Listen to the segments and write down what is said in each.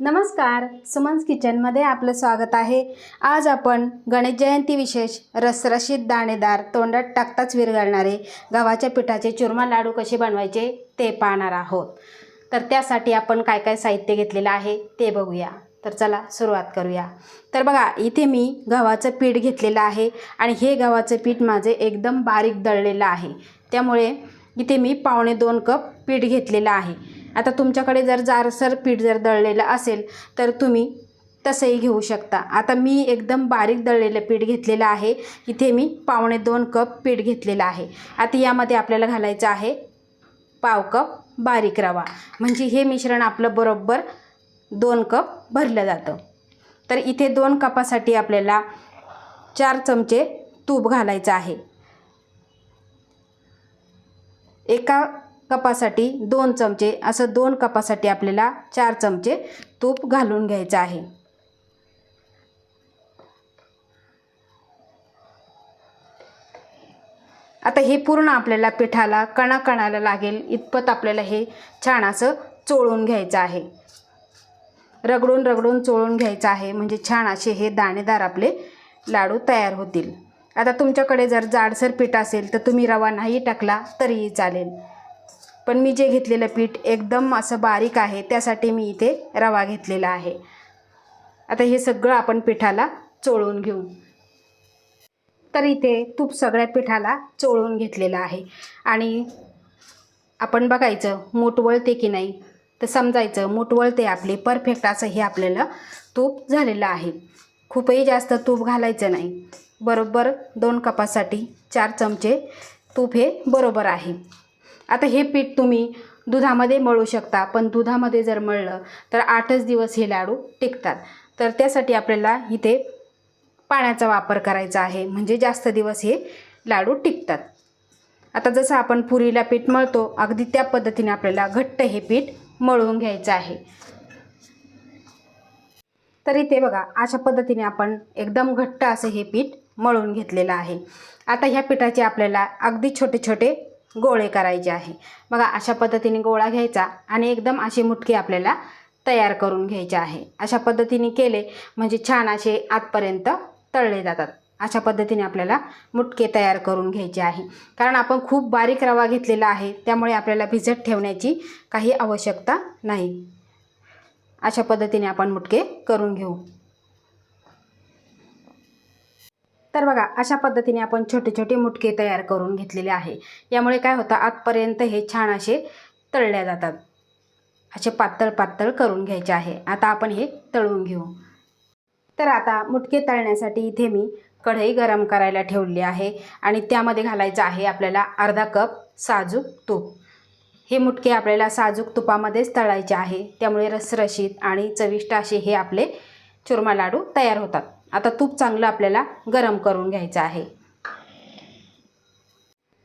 नमस्कार सुमन्स किचनमध्ये आपलं स्वागत आहे. आज आपण गणेश जयंती विशेष रसरशीत दाणेदार तोंडात टाकताच विरघळणारे गव्हाच्या पिठाचे चुरमा लाडू कसे बनवायचे ते पाहणार आहोत. तर त्यासाठी आपण काय काय साहित्य घेतलेलं आहे ते बघूया. तर चला सुरुवात करूया. तर बघा इथे मी गव्हाचं पीठ घेतलेलं आहे आणि हे गव्हाचं पीठ माझे एकदम बारीक दळलेलं आहे. त्यामुळे इथे मी पावणे दोन कप पीठ घेतलेलं आहे. आता तुमच्याकडे जर जारसर पीठ जर दळलेलं असेल तर तुम्ही तसंही घेऊ शकता. आता मी एकदम बारीक दळलेलं पीठ घेतलेलं आहे. इथे मी पावणे दोन कप पीठ घेतलेलं आहे. आता यामध्ये आपल्याला घालायचं आहे पाव कप बारीक रवा. म्हणजे हे मिश्रण आपलं बरोबर दोन कप भरलं जातं. तर इथे दोन कपासाठी आपल्याला चार चमचे तूप घालायचं आहे. एका कपासाठी दोन चमचे असं दोन कपासाठी आपल्याला चार चमचे तूप घालून घ्यायचं आहे. आता हे पूर्ण आपल्याला पिठाला कणाकणाला लागेल इतपत आपल्याला हे छान असं चोळून घ्यायचं आहे. रगडून रगडून चोळून घ्यायचं आहे म्हणजे छान असे हे दाणेदार आपले लाडू तयार होतील. आता तुमच्याकडे जर जाडसर पीठ असेल तर तुम्ही रवा नाही टाकला तरीही चालेल. पण मी जे घेतलेलं पीठ एकदम असं बारीक आहे त्यासाठी मी इथे रवा घेतलेला आहे. आता हे सगळं आपण पिठाला चोळून घेऊ. तर इथे तूप सगळ्या पिठाला चोळून घेतलेलं आहे. आणि आपण बघायचं मूठ वळते की नाही? तर समजायचं मूठ वळते आपली परफेक्ट असं हे आपल्याला तूप झालेलं आहे. खूपही जास्त तूप घालायचं नाही. बरोबर दोन कपासाठी चार चमचे तूप हे बरोबर आहे. आता हे पीठ तुम्ही दुधामध्ये मळू शकता पण दुधामध्ये जर मळलं तर आठच दिवस हे लाडू टिकतात. तर त्यासाठी आपल्याला इथे पाण्याचा वापर करायचा आहे. म्हणजे जास्त दिवस हे लाडू टिकतात. आता जसं आपण पुरीला पीठ मळतो अगदी त्या पद्धतीने आपल्याला घट्ट हे पीठ मळून घ्यायचं आहे. तर इथे बघा अशा पद्धतीने आपण एकदम घट्ट असं हे पीठ मळून घेतलेलं आहे. आता ह्या पिठाचे आपल्याला अगदी छोटे छोटे गोळे करायचे आहे. बघा अशा पद्धतीने गोळा घ्यायचा आणि एकदम असे मुटके आपल्याला तयार करून घ्यायचे आहे. अशा पद्धतीने केले म्हणजे छान असे आतपर्यंत तळले जातात. अशा पद्धतीने आपल्याला मुटके तयार करून घ्यायचे आहे. कारण आपण खूप बारीक रवा घेतलेला आहे त्यामुळे आपल्याला भिजत ठेवण्याची काही आवश्यकता नाही. अशा पद्धतीने आपण मुटके करून घेऊ. तर बघा अशा पद्धतीने आपण छोटे छोटे मुटके तयार करून घेतलेले आहे. यामुळे काय होतं आतपर्यंत हे छान असे तळल्या जातात. असे पातळ पातळ करून घ्यायचे आहे. आता आपण हे तळून घेऊ. तर आता मुटके तळण्यासाठी इथे मी कढई गरम करायला ठेवली आहे आणि त्यामध्ये घालायचं आहे आपल्याला अर्धा कप साजूक तूप. हे मुटके आपल्याला साजूक तुपामध्येच तळायचे आहे. त्यामुळे रसरशीत आणि चविष्ट असे हे आपले चुरमा लाडू तयार होतात. आता तूप चांगलं आपल्याला गरम करून घ्यायचं आहे.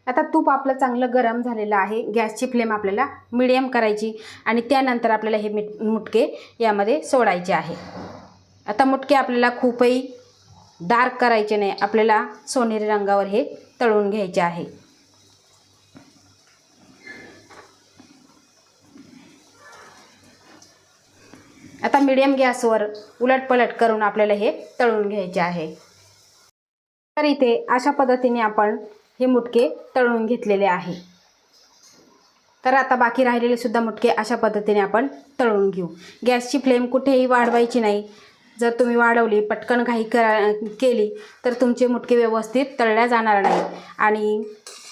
आता तूप आपलं चांगलं गरम झालेलं आहे. गॅसची फ्लेम आपल्याला मिडियम करायची आणि त्यानंतर आपल्याला हे मिट मुटके यामध्ये सोडायचे आहे. आता मुटके आपल्याला खूपही डार्क करायचे नाही. आपल्याला सोनेरी रंगावर हे तळून घ्यायचे आहे. आता मीडियम गॅसवर उलटपलट करून आपल्याला हे तळून घ्यायचे आहे. तर इथे अशा पद्धतीने आपण हे मुटके तळून घेतलेले आहे. तर आता बाकी राहिलेले सुद्धा मुटके अशा पद्धतीने आपण तळून घेऊ. गॅसची फ्लेम कुठेही वाढवायची नाही. जर तुम्ही वाढवली पटकन घाई करा केली तर तुमचे मुटके व्यवस्थित तळल्या जाणार नाही आणि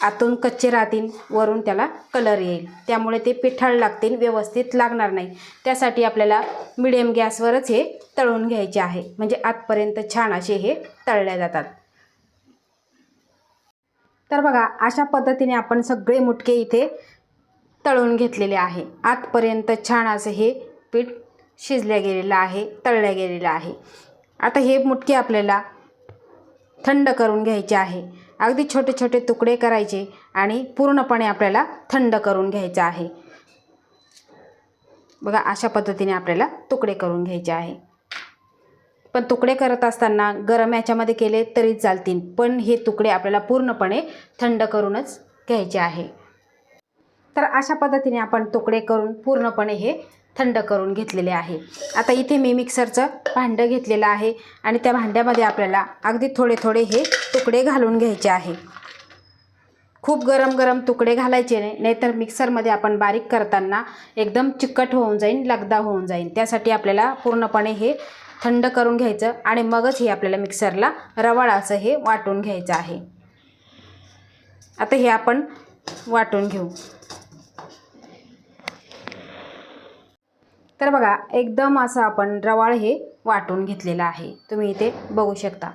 आतून कच्चे राहतील वरून त्याला कलर येईल. त्यामुळे ते पिठाळ लागतील व्यवस्थित लागणार नाही. त्यासाठी आपल्याला मिडियम गॅसवरच हे तळून घ्यायचे आहे. म्हणजे आतपर्यंत छान असे हे तळल्या जातात. तर बघा अशा पद्धतीने आपण सगळे मुटके इथे तळून घेतलेले आहे. आतपर्यंत छान असं हे पीठ शिजल्या गेलेलं आहे तळल्या गेलेलं आहे. आता हे मुटके आपल्याला थंड करून घ्यायचे आहे. अगदी छोटे छोटे तुकडे करायचे आणि पूर्णपणे आपल्याला थंड करून घ्यायचं आहे. बघा अशा पद्धतीने आपल्याला तुकडे करून घ्यायचे आहे. पण तुकडे करत असताना गरम याच्यामध्ये केले तरी चालतील पण हे तुकडे आपल्याला पूर्णपणे थंड करूनच घ्यायचे आहे. तर अशा पद्धतीने आपण तुकडे करून पूर्णपणे हे थंड करून घेतलेले आहे. आता इथे मी मिक्सरचं भांडं घेतलेलं आहे आणि त्या भांड्यामध्ये आपल्याला अगदी थोडे थोडे हे तुकडे घालून घ्यायचे आहे. खूप गरम गरम तुकडे घालायचे नाही नाहीतर मिक्सरमध्ये आपण बारीक करताना एकदम चिकट होऊन जाईन लगदा होऊन जाईल त्यासाठी आपल्याला पूर्णपणे हे थंड करून घ्यायचं आणि मगच हे आपल्याला मिक्सरला रवाळ असं हे वाटून घ्यायचं आहे. आता हे आपण वाटून घेऊ. तर बघा एकदम असं आपण रवाळ हे वाटून घेतलेलं आहे. तुम्ही इथे बघू शकता.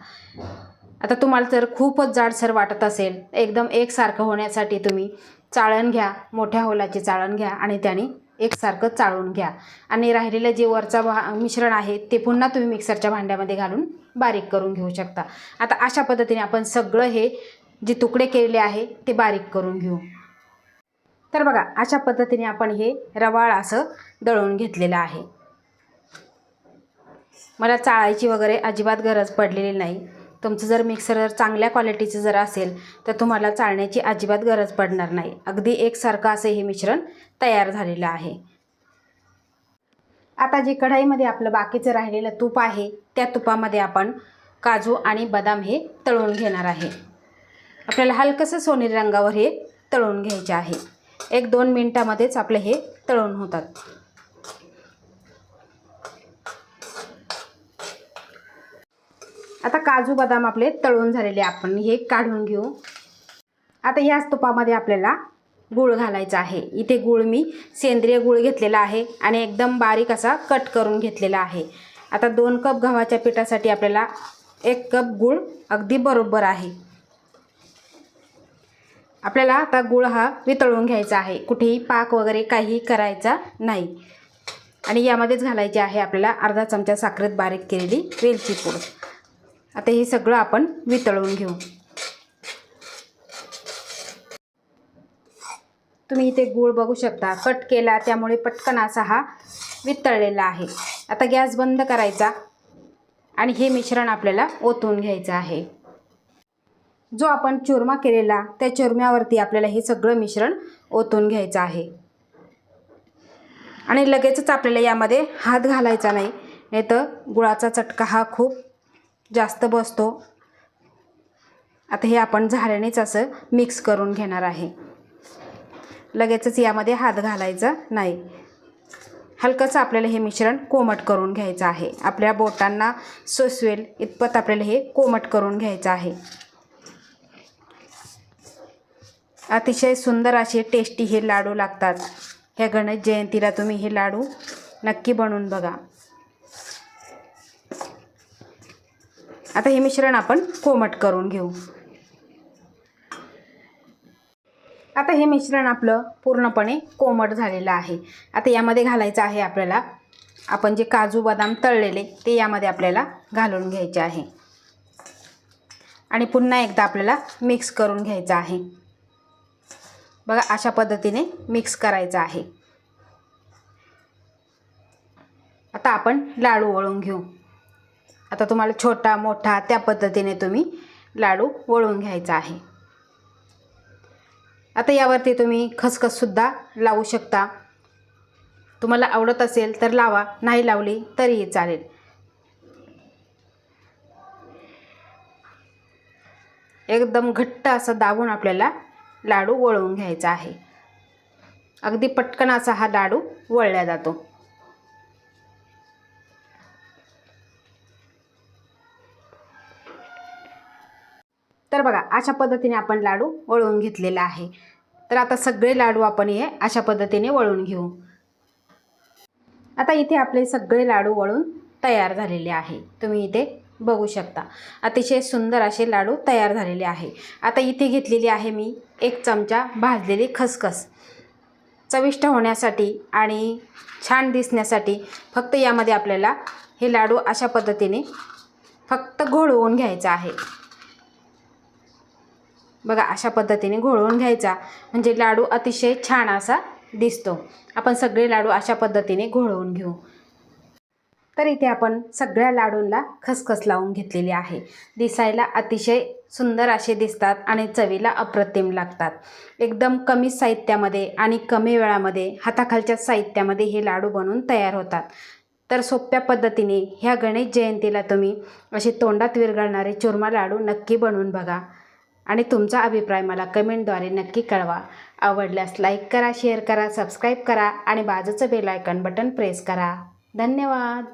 आता तुम्हाला जर खूपच जाडसर वाटत असेल एकदम एकसारखं होण्यासाठी तुम्ही चाळण घ्या मोठ्या होलाची चाळण घ्या आणि त्याने एकसारखं चाळून घ्या. आणि राहिलेलं जे वरचा भा मिश्रण आहे ते पुन्हा तुम्ही मिक्सरच्या भांड्यामध्ये घालून बारीक करून घेऊ शकता. आता अशा पद्धतीने आपण सगळं हे जे तुकडे केलेले आहे ते बारीक करून घेऊ. तर बघा अशा पद्धतीने आपण हे रवाळ असं दळून घेतलेलं आहे. मला चाळायची वगैरे अजिबात गरज पडलेली नाही. तुमचं जर मिक्सर जर चांगल्या क्वालिटीचं जर असेल तर तुम्हाला चाळण्याची अजिबात गरज पडणार नाही. अगदी एकसारखं असं हे मिश्रण तयार झालेलं आहे. आता जे कढाईमध्ये आपलं बाकीचं राहिलेलं तूप आहे त्या तुपामध्ये आपण काजू आणि बदाम हे तळून घेणार आहे. आपल्याला हलकंसं सोनेरी रंगावर हे तळून घ्यायचे आहे. एक दोन मिनटामध्येच आपले हे तळून होतात. आता काजू बदाम आपले तळून झालेले आपण हे काढून घेऊ. आता ह्याच तुपामध्ये आपल्याला गूळ घालायचा आहे. इथे गूळ मी सेंद्रिय गूळ घेतलेला आहे आणि एकदम बारीक असा कट करून घेतलेला आहे. आता दोन कप गव्हाच्या पिठासाठी आपल्याला एक कप गूळ अगदी बरोबर आहे. आपल्याला आता गूळ हा वितळून घ्यायचा आहे. कुठेही पाक वगैरे काही करायचा नाही. आणि यामध्येच घालायचे आहे आपल्याला अर्धा चमचा साखरेत बारीक केलेली वेलची पूड. आता हे सगळं आपण वितळून घेऊ. तुम्ही इथे गूळ बघू शकता. कट केला त्यामुळे पटकन असा हा वितळलेला आहे. आता गॅस बंद करायचा आणि हे मिश्रण आपल्याला ओतून घ्यायचं आहे. जो आपण चुरमा केलेला त्या चुरम्यावरती आपल्याला हे सगळं मिश्रण ओतून घ्यायचं आहे. आणि लगेचच आपल्याला यामध्ये हात घालायचा नाही नाही तर गुळाचा चटका हा खूप जास्त बसतो. आता हे आपण झाल्यानेच असं मिक्स करून घेणार आहे. लगेचच यामध्ये हात घालायचा नाही. हलकंच आपल्याला हे मिश्रण कोमट करून घ्यायचं आहे. आपल्या बोटांना सोसवेल इतपत आपल्याला हे कोमट करून घ्यायचं आहे. अतिशय सुंदर असे टेस्टी हे लाडू लागतात. ह्या गणेश जयंतीला तुम्ही हे लाडू नक्की बनवून बघा. आता हे मिश्रण आपण कोमट करून घेऊ. आता हे मिश्रण आपलं पूर्णपणे कोमट झालेलं आहे. आता यामध्ये घालायचं आहे आपल्याला आपण जे काजू बदाम तळलेले ते यामध्ये आपल्याला घालून घ्यायचे आहे. आणि पुन्हा एकदा आपल्याला मिक्स करून घ्यायचं आहे. बघा अशा पद्धतीने मिक्स करायचं आहे. आता आपण लाडू वळून घेऊ. आता तुम्हाला छोटा मोठा त्या पद्धतीने तुम्ही लाडू वळून घ्यायचा आहे. आता यावरती तुम्ही खसखससुद्धा लावू शकता. तुम्हाला आवडत असेल तर लावा नाही लावली तरीही चालेल. एकदम घट्ट असं दाबून आपल्याला लाडू वळवून घ्यायचा आहे. अगदी पटकन असा हा लाडू वळला जातो. तर बघा अशा पद्धतीने आपण लाडू वळवून घेतलेला आहे. तर आता सगळे लाडू आपण हे अशा पद्धतीने वळून घेऊ. आता इथे आपले सगळे लाडू वळून तयार झालेले आहे. तुम्ही इथे बघू शकता. अतिशय सुंदर असे लाडू तयार झालेले आहे. आता इथे घेतलेली आहे मी एक चमचा भाजलेली खसखस. चविष्ट होण्यासाठी आणि छान दिसण्यासाठी फक्त यामध्ये आपल्याला हे लाडू अशा पद्धतीने फक्त घोळवून घ्यायचं आहे. बघा अशा पद्धतीने घोळवून घ्यायचा. म्हणजे लाडू अतिशय छान असा दिसतो. आपण सगळे लाडू अशा पद्धतीने घोळवून घेऊ. तर इथे आपण सगळ्या लाडूंना खसखस लावून घेतलेली आहे. दिसायला अतिशय सुंदर असे दिसतात आणि चवीला अप्रतिम लागतात. एकदम कमी साहित्यामध्ये आणि कमी वेळामध्ये हाताखालच्या साहित्यामध्ये हे लाडू बनवून तयार होतात. तर सोप्या पद्धतीने ह्या गणेश जयंतीला तुम्ही असे तोंडात विरघळणारे चुरमा लाडू नक्की बनवून बघा. आणि तुमचा अभिप्राय मला कमेंटद्वारे नक्की कळवा. आवडल्यास लाईक करा शेअर करा सबस्क्राईब करा आणि बाजूचं बेल आयकन बटन प्रेस करा. धन्यवाद!